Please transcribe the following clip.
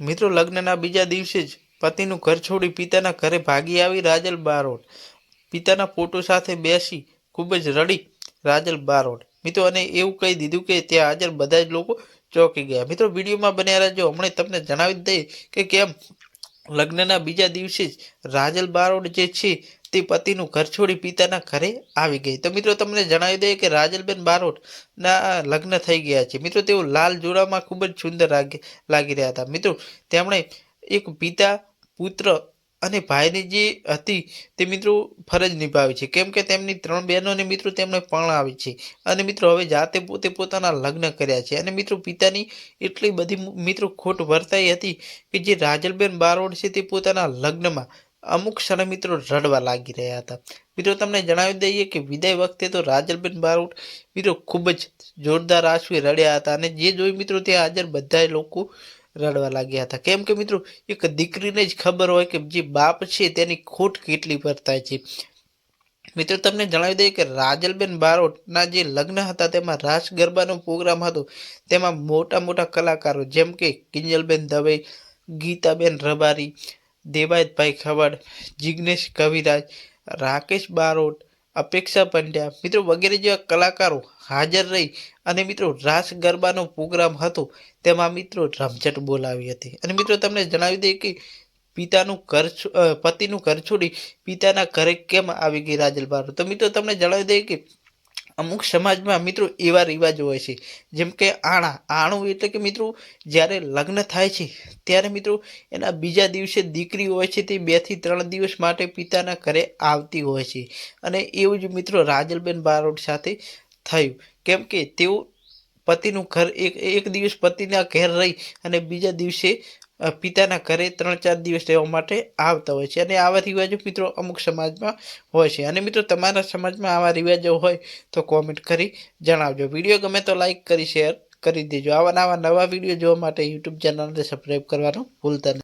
મિત્રો, લગ્નના બીજા દિવસે જ પતિનું ઘર છોડી પિતાના ઘરે ભાગી આવી રાજલ બારોટ. પિતાના ફોટો સાથે બેસી ખૂબ જ રડી રાજલ બારોટ. મિત્રો, અને એવું કહી દીધું કે ત્યાં હાજર બધા જ લોકો ચોંકી ગયા. મિત્રો, વિડીયોમાં બન્યા રહેજો. હમણાં તમને જણાવી દઈએ કે કેમ લગ્નના બીજા દિવસે જ રાજલ બારોટ જે છે તે પતિનું ઘર છોડી પિતાના ઘરે આવી ગઈ. તો મિત્રો તમને જણાવી દઈએ કે રાજલબેન બારોટના લગ્ન થઈ ગયા છે. મિત્રો તેઓ લાલ જોડામાં ખૂબ જ સુંદર લાગી રહ્યા હતા. મિત્રો તેમણે એક પિતા, પુત્ર અને ભાઈની જે હતી તે મિત્રો ફરજ નિભાવી છે. કેમ કે તેમની ત્રણ બહેનોને મિત્રો તેમણે પરણાવી છે. અને મિત્રો હવે જાતે પોતે પોતાના લગ્ન કર્યા છે. અને મિત્રો પિતાની એટલી બધી મિત્રો ખોટ વર્તાઈ હતી કે જે રાજલબેન બારોડ છે તે પોતાના લગ્નમાં અમુક ક્ષણે મિત્રો રડવા લાગી રહ્યા હતા. મિત્રો, તમને જણાવી દઈએ કે વિદાય વખતે તો રાજલબેન બારોટ મિત્રો ખૂબ જ જોરદાર આંસુએ રડ્યા હતા અને જે જોઈ મિત્રો ત્યાં હાજર બધા લોકો રડવા લાગ્યા હતા. કેમ કે મિત્રો, એક દીકરીને જ ખબર હોય કે જે બાપ છે તેની ખોટ કેટલી વર્તાય છે. મિત્રો, તમને જણાવી દઈએ કે રાજલબેન બારોટના જે લગ્ન હતા તેમાં રાસ ગરબાનો પ્રોગ્રામ હતો. તેમાં મોટા મોટા કલાકારો જેમ કે કિંજલબેન દવે, ગીતાબેન રબારી દેવાયતભાઈ ખવડ, જિગ્નેશ કવિરાજ, રાકેશ બારોટ, અપેક્ષા પંડ્યા, મિત્રો વગેરે જેવા કલાકારો હાજર રહી અને મિત્રો રાસ ગરબાનો પ્રોગ્રામ હતો, તેમાં મિત્રો રમઝટ બોલાવી હતી. અને મિત્રો તમને જણાવી દઈએ કે પિતાનું ઘર પતિનું ઘર છોડી પિતાના ઘરે કેમ આવી ગઈ રાજલ બારોટ? તો મિત્રો તમને જણાવી દઈએ કે અમુક સમાજમાં મિત્રો એવા રિવાજો હોય છે. જેમ કે આણા. આણું એટલે કે મિત્રો જ્યારે લગ્ન થાય છે, ત્યારે મિત્રો એના બીજા દિવસે દીકરી હોય છે તે બેથી ત્રણ દિવસ માટે પિતાના ઘરે આવતી હોય છે. અને એવું જ મિત્રો રાજલબેન બારોટ સાથે થયું. કેમ કે તેઓ પતિનું ઘર એક એક દિવસ પતિના ઘેર રહી અને બીજા દિવસે પિતાના ઘરે ત્રણ ચાર દિવસ રહેવા માટે આવતા હોય છે. અને આવા રિવાજો મિત્રો અમુક સમાજમાં હોય છે. અને મિત્રો તમારા સમાજમાં આવા રિવાજો હોય તો કોમેન્ટ કરી જણાવજો. વીડિયો ગમે તો લાઇક કરી શેર કરી દેજો. આવા નવા નવા વીડિયો જોવા માટે યુટ્યુબ ચેનલને સબસ્ક્રાઈબ કરવાનું ભૂલતા નહીં